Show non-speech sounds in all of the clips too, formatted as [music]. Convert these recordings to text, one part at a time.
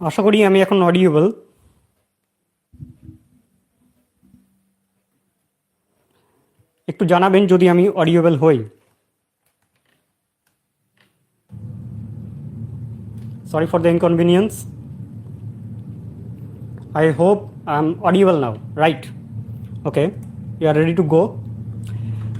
আশা করি আমি এখন অডিয়েবল একটু জানাবেন যদি আমি অডিয়েবল হই। Sorry for the inconvenience I hope I am audible now right okay you are ready to go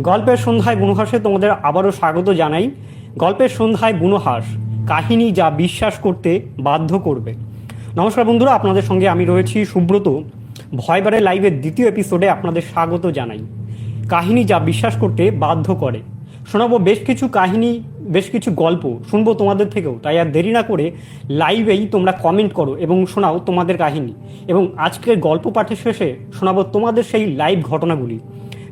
গল্পের সন্ধ্যায় বুনোহাসে তোমাদের আবারও স্বাগত জানাই। গল্পের সন্ধ্যায় বুনোহাস কাহিনী যা বিশ্বাস করতে বাধ্য করবে। নমস্কার বন্ধুরা, আপনাদের সঙ্গে আমি রয়েছি সুব্রত। ভয়বারে লাইভের দ্বিতীয় এপিসোডে আপনাদের স্বাগত জানাই। কাহিনী যা বিশ্বাস করতে বাধ্য করে। শোনাবো বেশ কিছু কাহিনী, বেশ কিছু গল্প, শুনব তোমাদের থেকেও। তাই আর দেরি না করে লাইভেই তোমরা কমেন্ট করো এবং শোনাও তোমাদের কাহিনী। এবং আজকের গল্প পাঠের শেষে শোনাবো তোমাদের সেই লাইভ ঘটনাগুলি।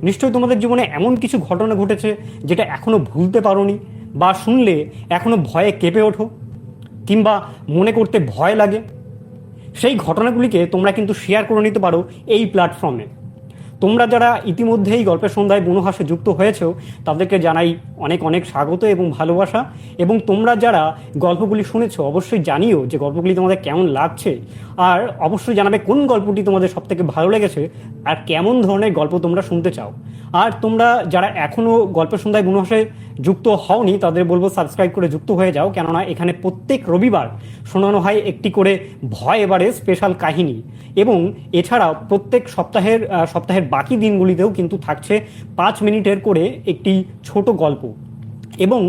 নিশ্চয়ই তোমাদের জীবনে এমন কিছু ঘটনা ঘটেছে যেটা এখনও ভুলতে পারোনি বা শুনলে এখনও ভয়ে কেঁপে ওঠো কিংবা মনে করতে ভয় লাগে। সেই ঘটনাগুলিকে তোমরা কিন্তু শেয়ার করে নিতে পারো এই প্ল্যাটফর্মে তোমরা যারা ইতিমধ্যেই গল্পের সন্ধ্যায় বনহাসে যুক্ত হয়েছেও তাদেরকে জানাই অনেক অনেক স্বাগত এবং ভালোবাসা। এবং তোমরা যারা গল্পগুলি শুনেছো, অবশ্যই জানিও যে গল্পগুলি তোমাদের কেমন লাগছে। আর অবশ্যই জানাবে কোন গল্পটি তোমাদের সবথেকে ভালো লেগেছে, আর কেমন ধরনের গল্প তোমরা শুনতে চাও। আর তোমরা যারা এখনও গল্পের সন্ধ্যায় বনহাসে যুক্ত হওনি, তাদের বলব সাবস্ক্রাইব করে যুক্ত হয়ে যাও। কেননা এখানে প্রত্যেক রবিবার শোনানো হয় একটি করে ভয় এবারে স্পেশাল কাহিনী। এবং এছাড়াও প্রত্যেক সপ্তাহের সপ্তাহের বাকি দিনগুলিতেও কিন্তু থাকছে পাঁচ মিনিটের করে একটি ছোট গল্প। এবং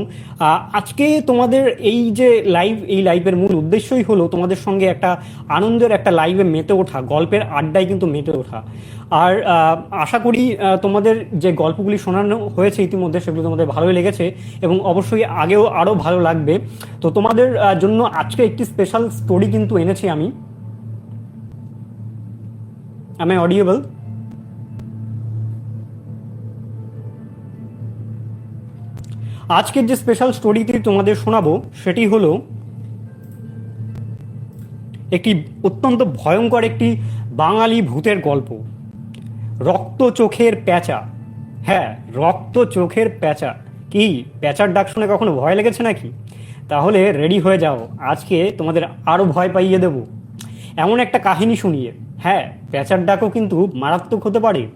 আজকে তোমাদের এই যে লাইভ এই লাইভের মূল উদ্দেশ্যই হলো তোমাদের সঙ্গে একটা আনন্দের একটা লাইভে মেতে ওঠা, গল্পের আড্ডায় কিন্তু মেতে ওঠা। আর আশা করি তোমাদের যে গল্পগুলি শোনানো হয়েছে ইতিমধ্যে সেগুলো তোমাদের ভালোই লেগেছে এবং অবশ্যই আগেও আরও ভালো লাগবে। তো তোমাদের জন্য আজকে একটি স্পেশাল স্টোরি কিন্তু এনেছি আমি। Am I আজকের যে স্পেশাল স্টোরিটি তোমাদের শোনাবো, সেটি হলো একটি অত্যন্ত ভয়ঙ্কর একটি বাঙালি ভূতের গল্প। রক্ত চোখের প্যাঁচা। হ্যাঁ রক্ত চোখের প্যাঁচা। কি? প্যাঁচার ডাক শুনে কখনো ভয় লেগেছে নাকি? তাহলে রেডি হয়ে যাও। আজকে তোমাদের আরও ভয় পাইয়ে দেব। এমন একটা কাহিনী শুনিয়ে। হ্যাঁ প্যাঁচার ডাকও কিন্তু মারাত্মক হতে পারে।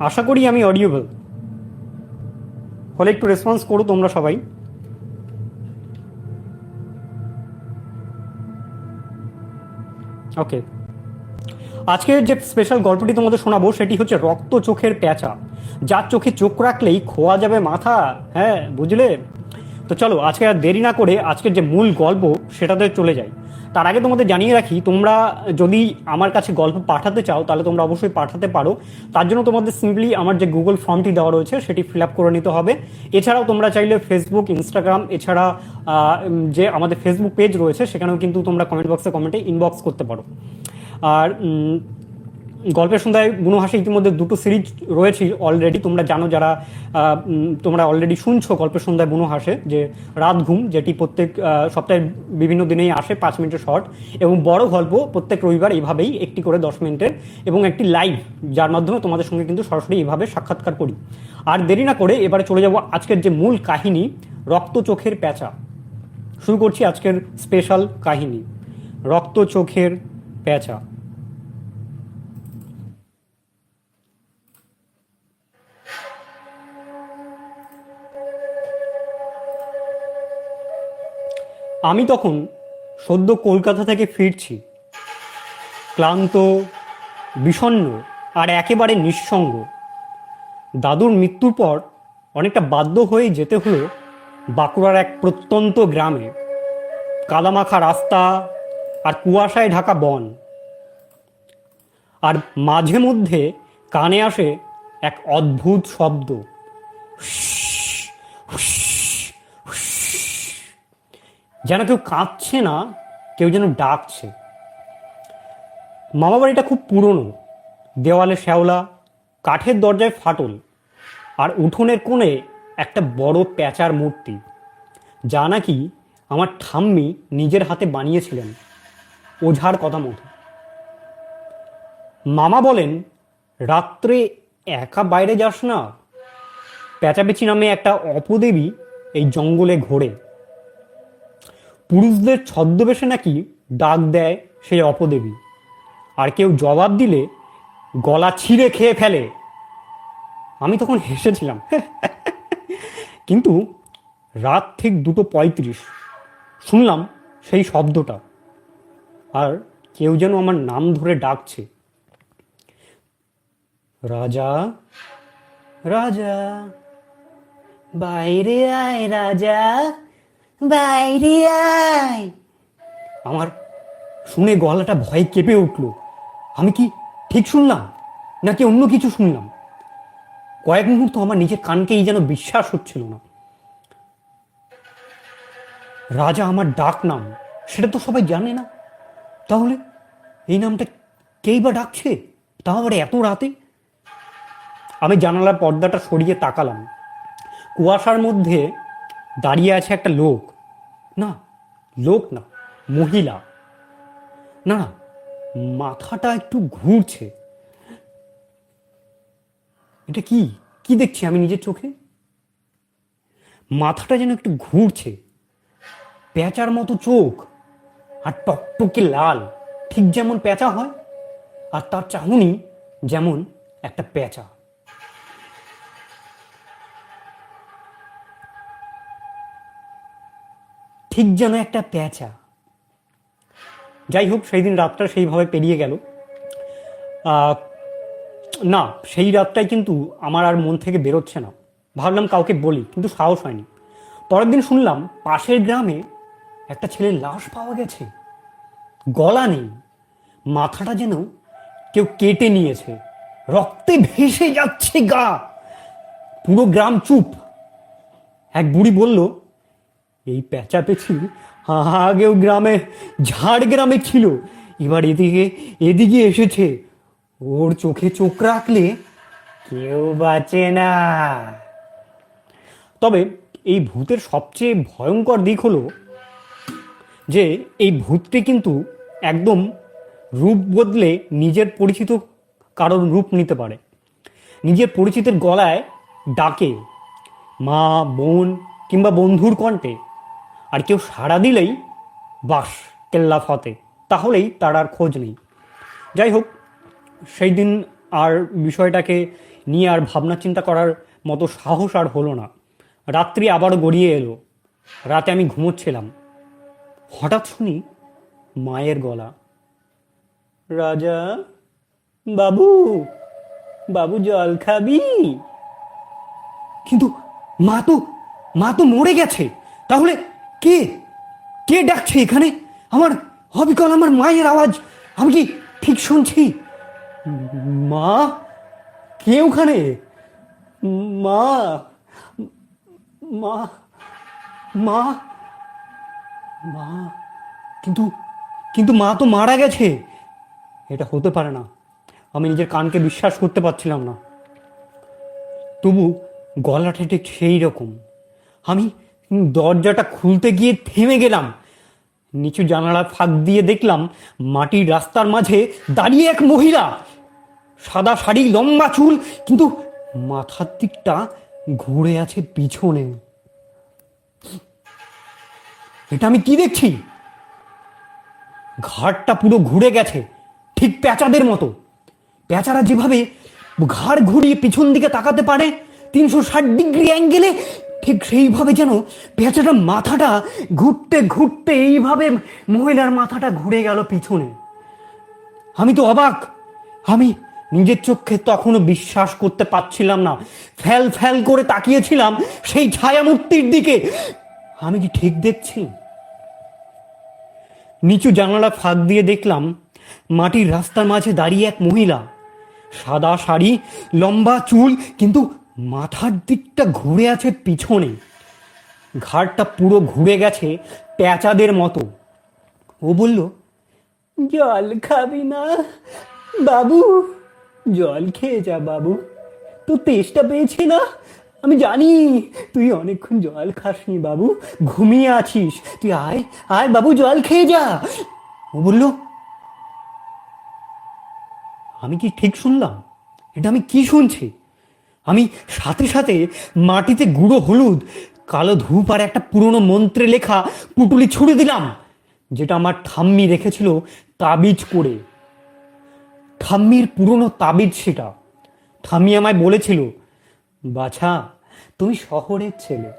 আশা করি আমি অডিয়েবল হলে একটু রেসপন্স করো তোমরা সবাই। ওকে আজকের যে স্পেশাল গল্পটি তোমাদের শোনাবো, সেটি হচ্ছে রক্ত চোখের প্যাঁচা। যার চোখে চোখ রাখলেই খোয়া যাবে মাথা হ্যাঁ বুঝলে? তো চলো, আজকে আর দেরি না করে আজকের যে মূল গল্প, সেটাতে চলে যাই। তার আগে তোমাদের জানিয়ে রাখি, তোমরা যদি আমার কাছে গল্প পাঠাতে চাও, তাহলে তোমরা অবশ্যই পাঠাতে পারো। তার জন্য তোমাদের সিম্পলি আমার যে গুগল ফর্মটি দেওয়া রয়েছে, সেটি ফিল আপ করে নিতে হবে। এছাড়াও তোমরা চাইলে ফেসবুক ইনস্টাগ্রাম এছাড়া যে আমাদের ফেসবুক পেজ রয়েছে, সেখানেও কিন্তু তোমরা কমেন্ট বক্সে কমেন্টে ইনবক্স করতে পারো। আর গল্পের সন্ধ্যায় বুনোহাসে ইতিমধ্যে দুটো সিরিজ রয়েছে অলরেডি তোমরা জানো যারা তোমরা অলরেডি শুনছো গল্পের সন্ধ্যায় বুনো হাসে, যে রাত ঘুম, যেটি প্রত্যেক সপ্তাহের বিভিন্ন দিনেই আসে পাঁচ মিনিটের শর্ট এবং বড় গল্প প্রত্যেক রবিবার এইভাবেই একটি করে দশ মিনিটের এবং একটি লাইভ যার মাধ্যমে তোমাদের সঙ্গে কিন্তু সরাসরি এইভাবে সাক্ষাৎকার করি। আর দেরি না করে এবারে চলে যাব আজকের যে মূল কাহিনী, রক্ত চোখের প্যাঁচা। শুরু করছি আজকের স্পেশাল কাহিনী, রক্ত চোখের প্যাঁচা। আমি তখন সদ্য কলকাতা থেকে ফিরছি। ক্লান্ত, বিষণ্ণ আর একেবারে নিঃসঙ্গ। দাদুর মৃত্যুর পর অনেকটা বাধ্য হয়ে যেতে হলো বাঁকুড়ার এক প্রত্যন্ত গ্রামে। কাদামাখা রাস্তা আর কুয়াশায় ঢাকা বন। আর মাঝে মধ্যে কানে আসে এক অদ্ভুত শব্দ। যেন কেউ কাঁদছে না, কেউ যেন ডাকছে। মামা বাড়িটা খুব পুরনো। দেওয়ালে শ্যাওলা, কাঠের দরজায় ফাটল, আর উঠোনের কোণে একটা বড় প্যাঁচার মূর্তি, যা নাকি আমার ঠাম্মি নিজের হাতে বানিয়েছিলেন। ওঝার কথা মতো। মামা বলেন, রাত্রে একা বাইরে যাস না। প্যাচাপেচি নামে একটা অপদেবী এই জঙ্গলে ঘোরে। পুরুষদের ছদ্মবেশে নাকি ডাক দেয় সেই অপদেবী। আর কেউ জবাব দিলে গলা ছিঁড়ে খেয়ে ফেলে। আমি তখন হেসেছিলাম। [laughs] কিন্তু রাত ঠিক দুটো পঁয়ত্রিশ। শুনলাম সেই শব্দটা। আর কেউ যেন আমার নাম ধরে ডাকছে। রাজা রাজা, বাইরে আয় রাজা। বাইরে আয়। আমার শুনে গলাটা ভয়ে কেঁপে উঠল। আমি কি ঠিক শুনলাম, নাকি অন্য কিছু শুনলাম? কয়েক মুহূর্ত আমার নিজের কানকেই যেন বিশ্বাস হচ্ছিল না। রাজা আমার ডাক নাম, সেটা তো সবাই জানে না। তাহলে এই নামটা কেই বা ডাকছে? তাও আবার এত রাতে? আমি জানালার পর্দাটা সরিয়ে তাকালাম। কুয়াশার মধ্যে দাঁড়িয়ে আছে একটা লোক। না লোক না, মহিলা। না মাথাটা একটু ঘুরছে। এটা কি? কি দেখছি আমি নিজের চোখে? মাথাটা যেন একটু ঘুরছে। পেঁচার মতো চোখ, আর টকটকে লাল। ঠিক যেমন পেঁচা হয়, আর তার চাহনি যেমন একটা পেঁচা ঠিক যেন একটা পেঁচা যাই হোক সেই দিন রাতটা সেইভাবে পেরিয়ে গেল। না, সেই রাতটাই কিন্তু আমার আর মন থেকে বেরোচ্ছে না। ভাবলাম কাউকে বলি, কিন্তু সাহস হয়নি। পরের দিন শুনলাম পাশের গ্রামে একটা ছেলের লাশ পাওয়া গেছে। গলা নেই, মাথাটা যেন কেউ কেটে নিয়েছে। রক্তে ভেসে যাচ্ছে গা। পুরো গ্রাম চুপ। এক বুড়ি বলল এই পেঁচা পেছি আগেও গ্রামে ঝাড় গ্রামে ছিল। এবার এদিকে এদিকে এসেছে। ওর চোখে চোখ রাখলে কেউ বাঁচে না। তবে এই ভূতের সবচেয়ে ভয়ঙ্কর দিক হলো যে, এই ভূতটি কিন্তু একদম রূপ বদলে নিজের পরিচিত কারোর রূপ নিতে পারে। নিজের পরিচিতের গলায় ডাকে মা, বোন কিংবা বন্ধুর কণ্ঠে। আর কেউ সাড়া দিলেই বাস, কেল্লা ফতে। তাহলেই তার আর খোঁজ নেই। যাই হোক, সেই দিন আর বিষয়টাকে নিয়ে আর ভাবনা চিন্তা করার মতো সাহস আর হলো না। রাত্রি আবারও গড়িয়ে এলো। রাতে আমি ঘুমোচ্ছিলাম। হঠাৎ শুনি মায়ের গলা। রাজা, বাবু বাবু জল খাবি? কিন্তু মা তো মা তো মরে গেছে। তাহলে কে? কে ডাকছে এখানে? আমার হবিকল, আমার মায়ের আওয়াজ। আমি কি ঠিক শুনছি? মা? কে ওখানে? মা? মা? মা? মা? কিন্তু কিন্তু মা তো মারা গেছে। এটা হতে পারে না। আমি নিজের কানকে বিশ্বাস করতে পারছিলাম না। তবু গলাটা ঠিক সেই রকম। আমি দরজাটা খুলতে গিয়ে থেমে গেলাম। নিচু জানালা ফাঁক দিয়ে দেখলাম মাটির রাস্তার মাঝে দাঁড়িয়ে এক মহিলা। সাদা শাড়ি, লম্বা চুল, কিন্তু মাথার দিকটা ঘুরে আছে পিছনে। এটা আমি কি দেখছি? ঘাড়টা পুরো ঘুরে গেছে, ঠিক পেঁচাদের মতো। পেঁচারা যেভাবে ঘাড় ঘুরিয়ে পিছন দিকে তাকাতে পারে, তিনশো ষাট ডিগ্রি অ্যাঙ্গেলে ঠিক সেইভাবে যেন পেঁচাটার মাথাটা ঘুরতে ঘুরতে এইভাবে মহিলার মাথাটা ঘুরে গেল পিছনে। আমি তো অবাক। আমি নিজের চোখে তখনও বিশ্বাস করতে পারছিলাম না। ফ্যাল ফ্যাল করে তাকিয়েছিলাম সেই ছায়ামূর্তির দিকে। আমি কি ঠিক দেখছি? নিচু জানালা ফাঁক দিয়ে দেখলাম মাটির রাস্তার মাঝে দাঁড়িয়ে এক মহিলা। সাদা শাড়ি, লম্বা চুল, কিন্তু মাথার দিকটা ঘুরে আছে পিছনে। ঘাড়টা পুরো ঘুরে গেছে পেঁচাদের মতো। ও বলল, জল খাবি না, বাবু। জল খেয়ে যা, বাবু। তো তেষ্টা পেয়েছে না? আমি জানি তুই অনেকক্ষণ জল খাসনি, বাবু। ঘুমিয়ে আছিস। তুই আয় আয়, বাবু, জল খেয়ে যা। ও বলল, আমি কি ঠিক শুনলাম? এটা আমি কি শুনছি? আমি সাথে সাথে মাটিতে গুঁড়ো হলুদ, কালো ধূপ আর একটা পুরনো মন্ত্রে লেখা পুটুলি ছুড়ে দিলাম, যেটা আমার ঠাম্মি রেখেছিল তাবিজ করে। ঠাম্মির পুরনো তাবিজ সেটা। ঠাম্মি আমায় বলেছিল, বাছা, তুমি শহরের ছেলে।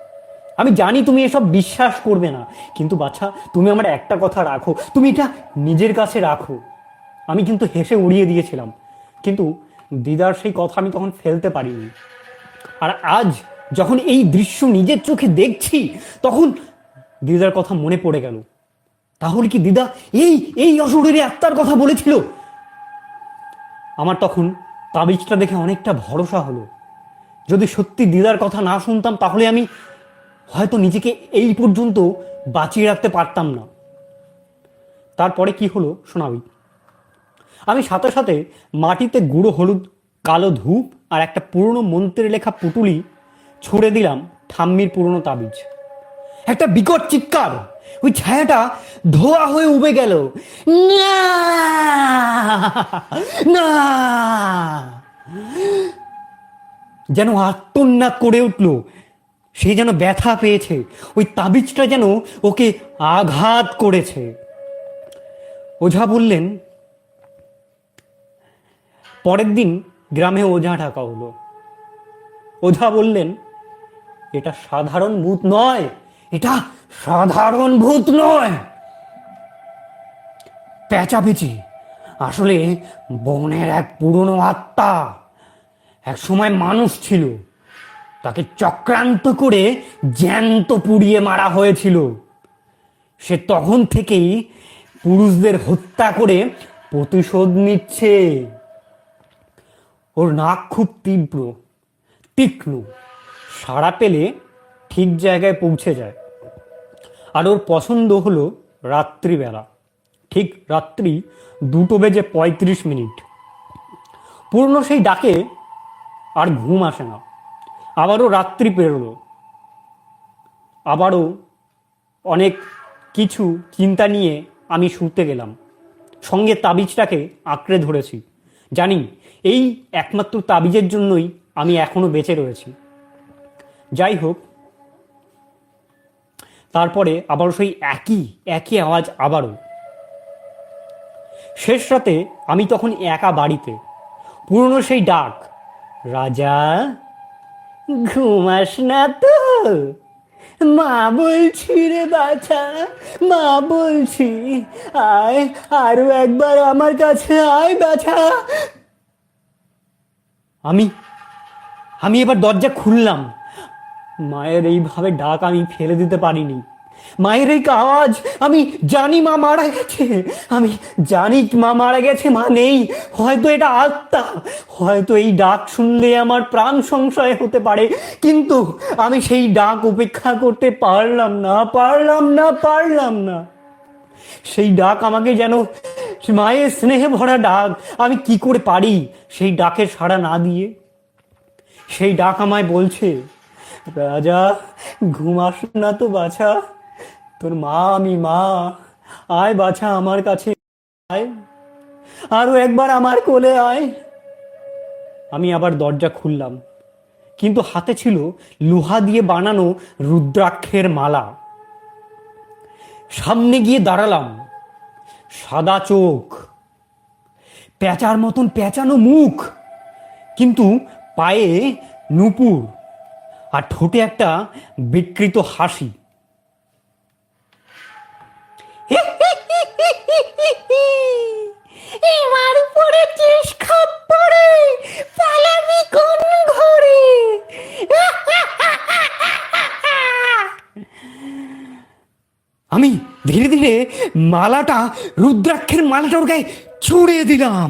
আমি জানি তুমি এসব বিশ্বাস করবে না, কিন্তু বাছা, তুমি আমার একটা কথা রাখো। তুমি এটা নিজের কাছে রাখো। আমি কিন্তু হেসে উড়িয়ে দিয়েছিলাম। কিন্তু দিদার সেই কথা আমি তখন ফেলতে পারিনি। আর আজ যখন এই দৃশ্য নিজের চোখে দেখছি, তখন দিদার কথা মনে পড়ে গেল। তাহলে কি দিদা এই এই অসুরের আত্মার কথা বলেছিল? আমার তখন তাবিজটা দেখে অনেকটা ভরসা হলো। যদি সত্যি দিদার কথা না শুনতাম, তাহলে আমি হয়তো নিজেকে এই পর্যন্ত বাঁচিয়ে রাখতে পারতাম না। তারপরে কি হলো শোনাবি আমি সাথে সাথে মাটিতে গুঁড়ো হলুদ, কালো ধূপ আর একটা পুরনো মন্ত্রের লেখা পুটুলি ছুড়ে দিলাম ঠাম্মির পুরনো তাবিজ। একটা বিকট চিৎকার। ওই ছায়াটা ধোয়া হয়ে উবে গেল। না! যেন আত্মন্যাদ করে উঠল। সে যেন ব্যথা পেয়েছে। ওই তাবিজটা যেন ওকে আঘাত করেছে। ওঝা বললেন পরের দিন গ্রামে ওঝা ডাকা হলো। ওঝা বললেন, এটা সাধারণ ভূত নয়, এটা সাধারণ ভূত নয়। পেঁচাপেচি আসলে বনের এক পুরনো আত্মা, এক সময় মানুষ ছিল। তাকে চক্রান্ত করে জ্যান্ত পুড়িয়ে মারা হয়েছিল। সে তখন থেকেই পুরুষদের হত্যা করে প্রতিশোধ নিচ্ছে। ওর নাক খুব তীব্র, তীক্ষ্ণ। সাড়া পেলে ঠিক জায়গায় পৌঁছে যায়। আর ওর পছন্দ হলো রাত্রিবেলা। ঠিক রাত্রি দুটো বেজে পঁয়ত্রিশ মিনিট। পূর্ণ সেই ডাকে আর ঘুম আসে না। আবারও রাত্রি পেরোলো। আবারও অনেক কিছু চিন্তা নিয়ে আমি শুতে গেলাম। সঙ্গে তাবিজটাকে আঁকড়ে ধরেছি। জানি এই একমাত্র তাবিজের জন্যই আমি এখনও বেঁচে রয়েছি। যাই হোক, তারপরে আবারও সেই একই একই আওয়াজ আবারও। শেষ রাতে আমি তখন একা বাড়িতে, পুরনো সেই ডাক, রাজা, ঘুমাস না তো। মা বলছি রে বাছা, মা বলছি, আয়, আরও একবার আমার কাছে আয় বাছা। আমি আমি এবার দরজা খুললাম। মায়ের এইভাবে ডাক আমি ফেলে দিতে পারিনি। মায়ের এই আওয়াজ আমি জানি মা মারা গেছে। আমি জানি মা মারা গেছে, মা নেই। হয়তো এটা আত্মা, হয়তো এই ডাক শুনলে আমার প্রাণ সংশয় হতে পারে। কিন্তু আমি সেই ডাক উপেক্ষা করতে পারলাম না পারলাম না পারলাম না। সেই ডাক আমাকে যেন মায়ের স্নেহে ভরা ডাক, আমি কি করে পারি সেই ডাকের সাড়া না দিয়ে? সেই ডাক আমায় বলছে, রাজা, ঘুম ঘুমাস না তো বাছা, তোর মা আমি মা, আয় বাছা আমার কাছে আয়, আরও একবার আমার কোলে আয়। আমি আবার দরজা খুললাম, কিন্তু হাতে ছিল লোহা দিয়ে বানানো রুদ্রাক্ষের মালা। সামনে গিয়ে দাঁড়ালাম সাদা চোখ, পেঁচার মতন পেঁচানো মুখ, কিন্তু পায়ে নুপুর আর ঠোঁটে একটা বিকৃত হাসি। উপরে খাপ্পরে পালাবি কোন ঘরে? আমি ধীরে ধীরে মালাটা, রুদ্রাক্ষের মালাটা ওর গায়ে ছুঁড়ে দিলাম।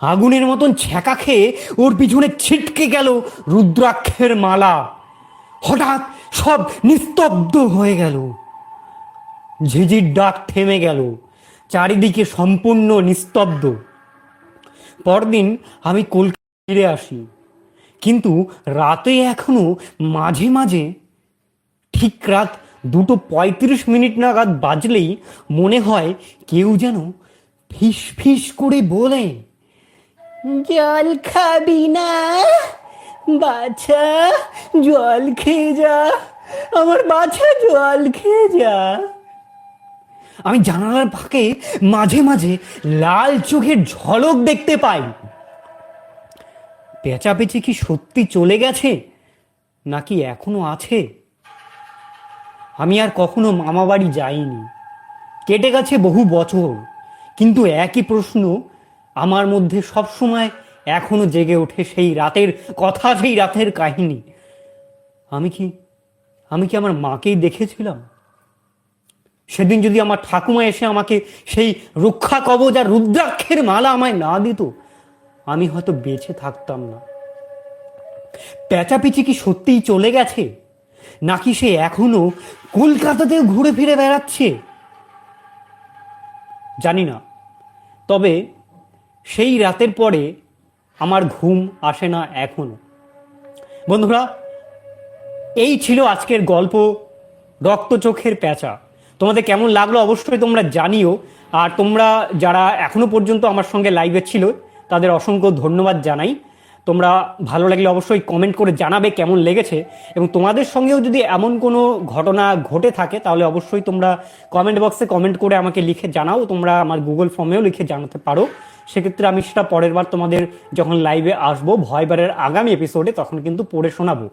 আগুনের মতন ছ্যাঁকা খেয়ে ওর পিছনে ছিটকে গেল রুদ্রাক্ষের মালা। হঠাৎ সব নিস্তব্ধ হয়ে গেল। ঝিঝির ডাক থেমে গেল, চারিদিকে সম্পূর্ণ নিস্তব্ধ। পরদিন আমি কলকাতা ফিরে আসি, কিন্তু রাতে এখনও মাঝে মাঝে ঠিক রাত দুটো পঁয়ত্রিশ মিনিট নাগাদ বাজলেই মনে হয় কেউ যেন ফিস ফিস করে বলে, জল খাবি না, বাছা, জল খেয়ে যা, আমার বাছা, জল খেয়ে যা। আমি জানালার ফাঁকে মাঝে মাঝে লাল চোখের ঝলক দেখতে পাই। পেঁচাপেচি কি সত্যি চলে গেছে, নাকি এখনও আছে? আমি আর কখনো মামা বাড়ি যাইনি। কেটে গেছে বহু বছর, কিন্তু একই প্রশ্ন আমার মধ্যে সবসময় এখনও জেগে ওঠে সেই রাতের কথা, সেই রাতের কাহিনী। আমি কি আমি কি আমার মাকেই দেখেছিলাম? সেদিন যদি আমার ঠাকুমা এসে আমাকে সেই রক্ষা কবচ আর রুদ্রাক্ষের মালা আমায় না দিত, আমি হয়তো বেঁচে থাকতাম না। পেঁচাপিচি কি সত্যিই চলে গেছে? নাকি সে এখনও কলকাতাতেও ঘুরে ফিরে বেড়াচ্ছে? জানি না। তবে সেই রাতের পরে আমার ঘুম আসে না এখনও। বন্ধুরা, এই ছিল আজকের গল্প, রক্ত চোখের প্যাঁচা। তোমাদের কেমন লাগল অবশ্যই তোমরা জানিও। আর তোমরা যারা এখনও পর্যন্ত আমার সঙ্গে লাইভে ছিল, তাদের অসংখ্য ধন্যবাদ জানাই। তোমরা ভালো লাগলে অবশ্যই কমেন্ট করে জানাবে কেমন লেগেছে। এবং তোমাদের সঙ্গেও যদি এমন কোনো ঘটনা ঘটে থাকে, তাহলে অবশ্যই তোমরা কমেন্ট বক্সে কমেন্ট করে আমাকে লিখে জানাও। তোমরা আমার গুগল ফর্মেও লিখে জানাতে পারো। সেক্ষেত্রে আমি সেটা পরের বার তোমাদের যখন লাইভে আসব ভয়বারের আগামী এপিসোডে তখন কিন্তু পড়ে শোনাবো।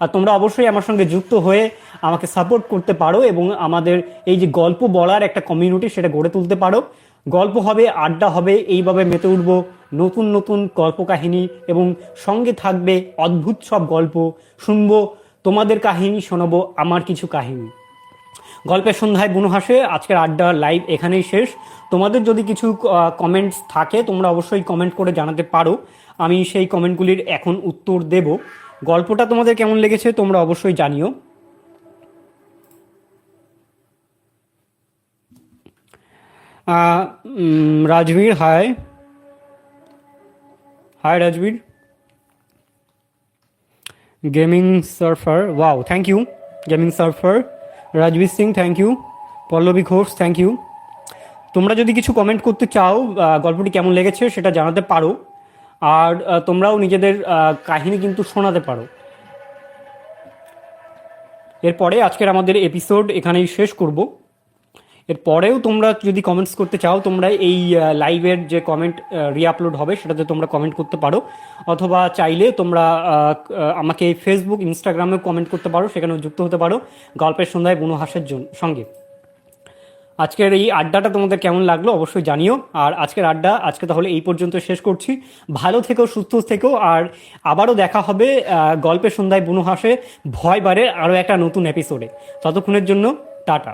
আর তোমরা অবশ্যই আমার সঙ্গে যুক্ত হয়ে আমাকে সাপোর্ট করতে পারো এবং আমাদের এই যে গল্প বলার একটা কমিউনিটি সেটা গড়ে তুলতে পারো। গল্প হবে, আড্ডা হবে, এইভাবে মেতে উঠব। নতুন নতুন গল্প কাহিনী এবং সঙ্গে থাকবে অদ্ভুত সব গল্প। শুনব, তোমাদের কাহিনী শোনাবো, আমার কিছু কাহিনী। গল্পের সন্ধ্যায় বুনহাসে আজকের আড্ডা লাইভ এখানেই শেষ। তোমাদের যদি কিছু কমেন্টস থাকে, তোমরা অবশ্যই কমেন্ট করে জানাতে পারো। আমি সেই কমেন্টগুলির এখন উত্তর দেব। গল্পটা তোমাদের কেমন লেগেছে, তোমরা অবশ্যই জানিও। Rajbir hi hi Rajbir. Gaming surfer, wow thank you gaming surfer, Rajbir Singh thank you Pallavi Ghosh thank you তোমরা যদি কিছু কমেন্ট করতে চাও গল্পটি কেমন লেগেছে সেটা জানাতে পারো। আর তোমরাও নিজেদের কাহিনী কিন্তু শোনাতে পারো। এরপরে আজকের আমাদের এপিসোড এখানেই শেষ করব। এরপরেও তোমরা যদি কমেন্টস করতে চাও, তোমরা এই লাইভের যে কমেন্ট রিআপলোড হবে, সেটাতে তোমরা কমেন্ট করতে পারো। অথবা চাইলে তোমরা আমাকে ফেসবুক ইনস্টাগ্রামেও কমেন্ট করতে পারো, সেখানেও যুক্ত হতে পারো গল্পের সন্ধ্যায় বুনোহাসের সঙ্গে। আজকের এই আড্ডাটা তোমাদের কেমন লাগল অবশ্যই জানিও। আর আজকের আড্ডা, আজকে তাহলে এই পর্যন্ত শেষ করছি। ভালো থেকো, সুস্থ থেকো, আর আবারও দেখা হবে গল্পের সন্ধ্যায় বুনো হাসে ভয় বারের আরও একটা নতুন এপিসোডে ততক্ষণের জন্য, টাটা।